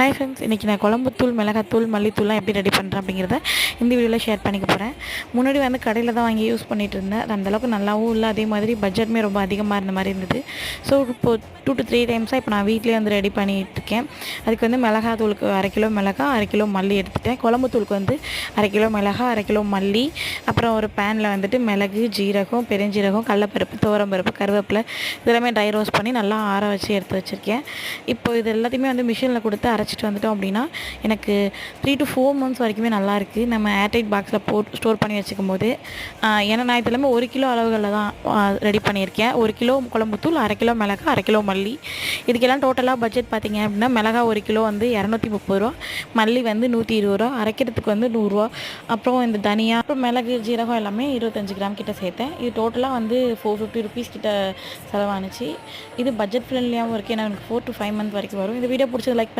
Hi friends இன்றைக்கி நான் குழம்புத்தூள் மிளகாத்தூள் மல்லித்தூள்லாம் எப்படி ரெடி பண்ணுறேன் அப்படிங்கிறத இந்த வீடியோவில் ஷேர் பண்ணிக்க போகிறேன் முன்னாடி வந்து கடையில் தான் வாங்கி யூஸ் பண்ணிகிட்டு இருந்தேன். அது அந்தளவுக்கு நல்லாவும் இல்லை அதே மாதிரி பட்ஜெட்டுமே ரொம்ப அதிகமாக இருந்த மாதிரி இருந்தது. ஸோ இப்போ டூ டு த்ரீ டைம்ஸாக இப்போ நான் வீட்டிலே வந்து ரெடி பண்ணிகிட்ருக்கேன் அதுக்கு வந்து மிளகாத்தூளுக்கு அரை கிலோ மிளகா அரை கிலோ மல்லி எடுத்துட்டேன். குழம்புத்தூளுக்கு வந்து அரை கிலோ மிளகா அரை கிலோ மல்லி அப்புறம் ஒரு பேனில் வந்துட்டு மிளகு ஜீரகம் பெருஞ்சீரகம் கடலப்பருப்பு துவரம்பருப்பு கருவேப்பிலை இதெல்லாமே ட்ரை ரோஸ்ட் பண்ணி நல்லா ஆற வச்சு எடுத்து வச்சுருக்கேன். இப்போ இது எல்லாத்தையுமே வந்து மிஷினில் கொடுத்து வச்சுட்டு வந்துட்டோம் அப்படின்னா எனக்கு த்ரீ டு ஃபோர் மந்த்ஸ் வரைக்குமே நல்லா இருக்குது நம்ம ஏர்டைட் பாக்ஸில் போட்டு ஸ்டோர் பண்ணி வச்சுக்கும் போது ஏன்னா நான் இது ஒரு கிலோ அளவுகளில் தான் ரெடி பண்ணியிருக்கேன். ஒரு கிலோ குழம்புத்தூள் அரை கிலோ மிளகா அரை கிலோ மல்லி. இதுக்கெல்லாம் டோட்டலாக பட்ஜெட் பார்த்தீங்க அப்படின்னா மிளகா ஒரு கிலோ வந்து இரநூத்தி முப்பது ரூபா. மல்லி வந்து நூற்றி இருபது ரூபா. அரைக்கிறதுக்கு வந்து நூறுரூவா அப்புறம் இந்த தனியா அப்புறம் மிளகு ஜீரகம் எல்லாமே இருபத்தஞ்சு கிராம் கிட்ட சேர்த்தேன். இது டோட்டலாக வந்து ஃபோர் ஃபிஃப்டி ருபீஸ் கிட்ட செலவானுச்சு. இது பட்ஜெட் ஃப்ரெண்ட்லியாகவும் இருக்குது ஏன்னா எனக்கு ஃபோர் டு ஃபைவ் மந்த் வரைக்கும் வரும். இந்த வீடியோ பிடிச்சது லைக்